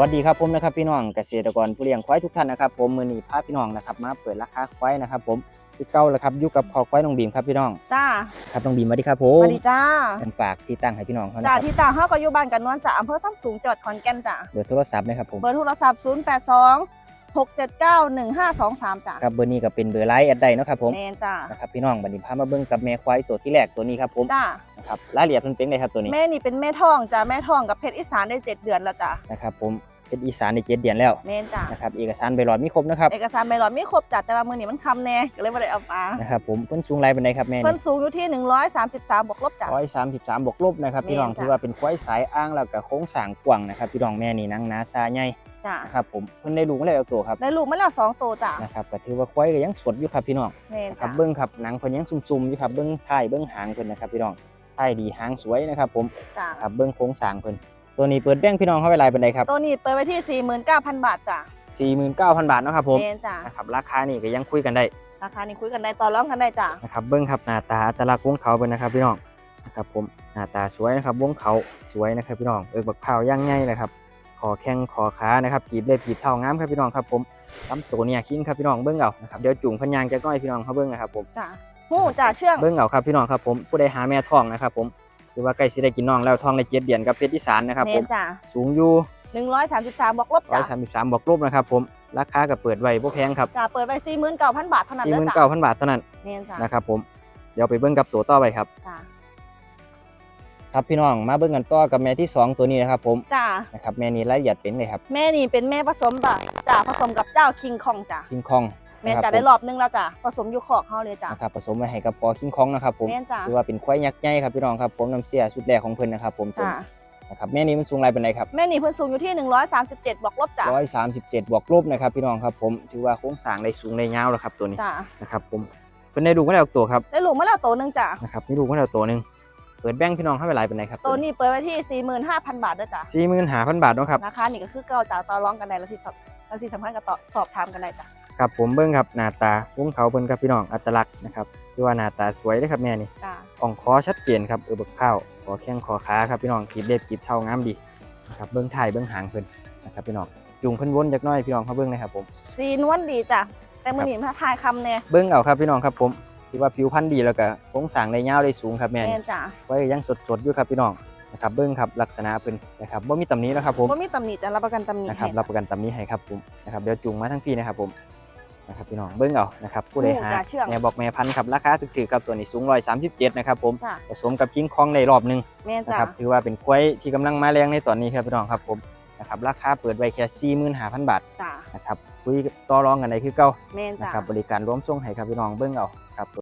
วัสดีครับผมนะครับพี่น้องเกษตรกรผู้เลี้ยงควายทุกท่านนะครับผมมือนี้พาพี่น้องนะครับมาเปิดราคาควายนะครับผมคือเก้าแล้วครับอยู่กับคอควายน้องบีมครับพี่น้องจ้าครับน้องบีมสวัสดีครับผสมวัสดีจ้าผมฝากที่ตั้งให้พี่น้องเขานะจ้าครับที่ต่างเฮาก็อยู่บ้านกันนวลจ้าอำเภอซ้ำสูงจังหวัดขอนแก่นจ้าเบอร์โทรศัพท์นะครับผมเบอร์โทรศัพท์ 0 8 2 6 7 9 1 5 2 3จ้าครับเบอร์นี้ก็เป็นเบอร์ไลน์แอดไดเนาะครับผมแมนจ้านะครับพี่น้องบัดนี้พามาเบิ่งกับแม่ควายตัวที่แรกตัวนี้ครับผมจ้านะครับรายละเอียดมันเป็นไงครับตัวนี้แม่นี่เป็นแม่ท้องจ้าแม่ท้องกับเพชรอีสานได้ 7 เดือนแล้วจ้านะครับผมเป็นอีสานในเจ็ดเดือนแล้วแมนจ้านะครับเอกสารใบหลอดมีครบนะครับเอกสารใบหลอดไม่ครบจ้าแต่ว่ามือนี้มันคำแน่ก็เลยบ่ได้เอามานะครับผมเพิ่นสูงไรเป็นไดครับแม่เพิ่นี่นสูงอยู่ที่ 133บวกลบจ้าร้อยสามสิบสามบวกลบนะครับพี่น้องแม่นจ้ะถือว่าเป็นควายสายอ้างแล้วก็โค้งสร้างกว้างนะครับพี่น้องแม่นี่หนังหนาซาใหญ่ จ้านะครับผมเพิ่นได้ลูกมาแล้วตัวครับได้ลูกมาแล้วสองตัวจ้านะครับก็ถือว่าควายก็ยังสดอยู่ครับพี่น้องแมนครัจ้าบเบิ้งครับหนังเพิ่นยังซุ่มๆอยู่ครับเบิ้งท้ายเบิ้งหางเพิ่นนะครับพี่น้องท้ายดีหางสวยนะครับผมจ้าครับเบิ้งโค้งสร้างเพิ่นตัวนี้เปิดแบ่งพี่น้องเข้าไปหลายปานใดครับตัวนี้เปิดไว้ที่ 49,000 บาทจ้า49,000 บาทเนาะครับผมแมนจ้านะครับราคานี่ก็ยังคุยกันได้ราคานี้คุยกันได้ต่อรองกันได้จ้านะครับเบิ้งครับหน้าตาอัตลักษณ์วงเขาเพิ่นนะครับพี่น้องนะครับผมหน้าตาสวยนะครับวงเขาสวยนะครับพี่น้องเอิกบักเผาวย่างใหญ่นะครับค อแข้งคอขานะครับกีบเล็บกีบเท้างามครับพี่น้องครับผมลำตัวเนี่ยคิงครับพี่น้องเบิ้งเอานะครับเดี๋ยวจุงพันยางจะก้อยพี่น้องเขาเบิ้งนะครับผมจ้าหู้จ้าเชื่องเบิ้งเอาครับพี่น้องครับผมผู้ใดหาแม่ท้องนะครับผมหรือว่าใกล้สิได้กินน้องแล้วท้องในเจ็ดเดือนกับเพชรอีสานนะครับแมผนมจ้าสูงอยู่หนึ่งร้อยสามสิบสามบวกลบร้อจ้ะยสามสิบสามบอกลบนะครับผมราคาก็เปิดไว้บ่แพงครับจ้ะเปิดไปสี่หมื่นเก้าพันบาทเท่านั้นสี่เด้หอมื่นจ้ะเก้าพันบาทเท่านั้นเนี่ยจ้ะนะครับผมเดี๋ยวไปเบิ้งกับตัวต่อไปครับจ้ะ ครับพี่น้องมาเบิ้งกันต่อกับแม่ที่สองตัวนี้นะครับผมจ้ะนะครับแม่นี้รายละเอียดเป็นเลยครับ แม่นี่เป็นแม่ผสมบ่ะจ้ะผสมกับเจ้าคิงคองจ้ะคิงคองแม่นะคจะบได้ผมรอบนึงแล้วจ้ะผสมอยู่ขอกเขาเลยจ้ะนะครับผสมไว้ให้กับพอคิงคองนะครับผมแม่จ้ะถือว่าเป็นควายยักษ์ใหญ่ครับพี่น้องครับผมน้ำเสียสุดแรกของเพิ่นนะครับผมตัวจ้ะนี้นะครับแม่นี้มันสูงไรเป็นไรครับแม่นี่เพิ่นสูงอยู่ที่หนึ่งร้อยสามสิบเจ็ดบวกลบจ้ะร้อยสามสิบเจ็ดบวกลบนะครับพี่น้องครับผมถือว่าโค้งสร้างได้สูงได้ยาวแล้วครับตัวนี้จ้ะนะครับผมเพิ่นได้ดูมาแล้วตัวครับได้ลูกมาแล้วตัวหนึงจ้ะนะครับนี่ดูมาแล้วตัวหนึง เปิดแบ่งพี่น้องให้ไปหลายเป็นไรครับตัวนี้เปิดไว้ที่สี่หมื่นห้าพันบาทด้วยจ้ะสี่หมื่นห้าพันบาทเนาะครับราคานี่ก็คือเก่าจ้ะต่อรองกันได้แล้วที่สอบแล้วที่สำคัญก็ต่อสอบถามกันได้จ้ะครับผมเบิ้งครับหน้าตาวงเขาเพิ่นครับพี่น้องอัตลักษณ์นะครับคือว่าหน้าตาสวยเลยครับแม่นี่จ้ะอ่องคอชัดเจนครับเออเบิกข้าวคอแข้งคอขาครับพี่น้องกีบเล็บกีบเท่างามดีนะครับเบิ้งถ่ายเบิ้งหางเพิ่นนะครับพี่น้องจุงเพิ่นวนจักหน้อยพี่น้องเขาเบิ้งนะครับผมสีนวลดีจ้ะแต่มือนี้มาทายคำเนี่ยเบิ้งเอาครับพี่น้องครับผม ถือว่าผิวพรรณดีแล้วก็โครงสร้างได้ยาวได้สูงครับแม่แม่นี่นจ้ะไว้ยังสดๆอยู่ครับพี่น้องนะครับเบิ้งครับลักษณะเพิ่นนะครับบ่มีตำหนิแล้วครับผมว่ามีตำหนิจะรับประกันตำหนินะครับให้รับประกันตำหนิให้ครับผมนะครับเดี๋ยวจุงมาทั้งพี่นะครับผมนะครับพี่น้องเบิ้งเอานะครับผู้ใดหาจ้ะเชื่องแม่บอกแม่พันธุ์ครับราคาถือๆครับตัวนี้สูง137นะครับผมจ้ะผสมกับกิ้งคองในรอบหนึงแม่นนะจ้ะครับถือว่าเป็นควายที่กำลังมาแรงในตอนนี้ครับพี่น้องครับผมนะครับราคาเปิดไว้แค่45,000บาทจ้ะนะครับคุยต่อรองกันได้คือเก่าแม่นนะจ้ะครับบริการร่วมส่งให้ครับพี่น้องเบิ่งเอาครับ